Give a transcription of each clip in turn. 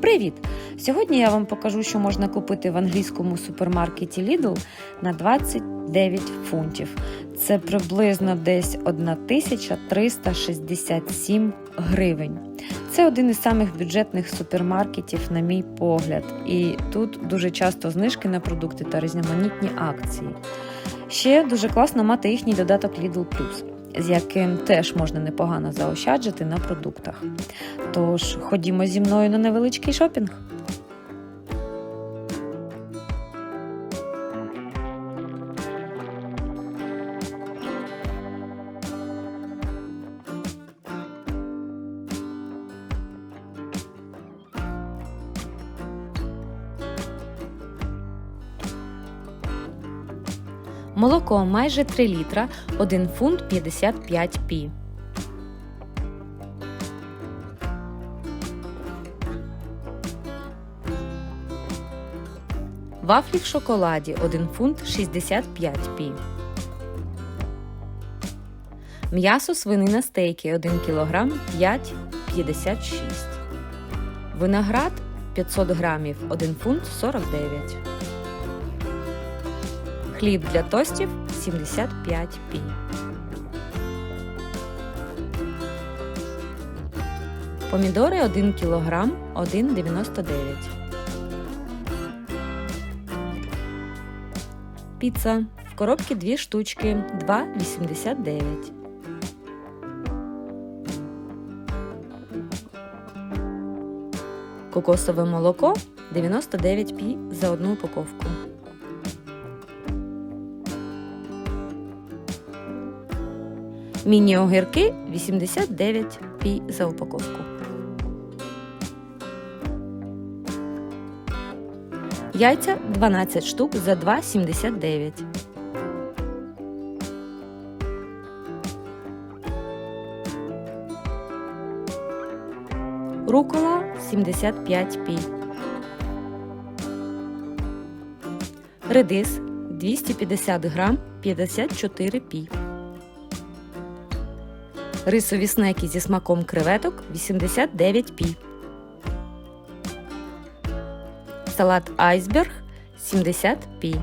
Привіт! Сьогодні я вам покажу, що можна купити в англійському супермаркеті Lidl на 29 фунтів. Це приблизно десь 1367 гривень. Це один із самих бюджетних супермаркетів, на мій погляд, і тут дуже часто знижки на продукти та різноманітні акції. Ще дуже класно мати їхній додаток Lidl Plus, з яким теж можна непогано заощаджити на продуктах. Тож ходімо зі мною на невеличкий шопінг. Молоко майже 3 літра, 1 фунт 55 пі. Вафлі в шоколаді 1 фунт 65 пі. М'ясо свинина стейки 1 кг 5,56. Виноград 500 грамів 1 фунт 49. Хліб для тостів 75 пі. Помідори 1 кг 1,99. Піца. В коробці 2 штучки 2,89. Кокосове молоко 99 пі за одну упаковку. Міні-огірки 89 пі за упаковку. Яйця 12 штук за 2,79. Рукола 75 пі. Редис 250 грам 54 пі. Рисові снеки зі смаком креветок 89 пі. Салат айсберг 70 пі.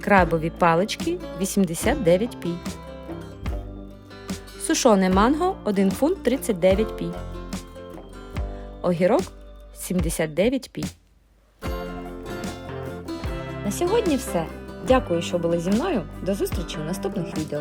Крабові палички 89 пі. Сушоне манго 1 фунт 39 пі. Огірок 79 пі. На сьогодні все. Дякую, що були зі мною. До зустрічі в наступних відео.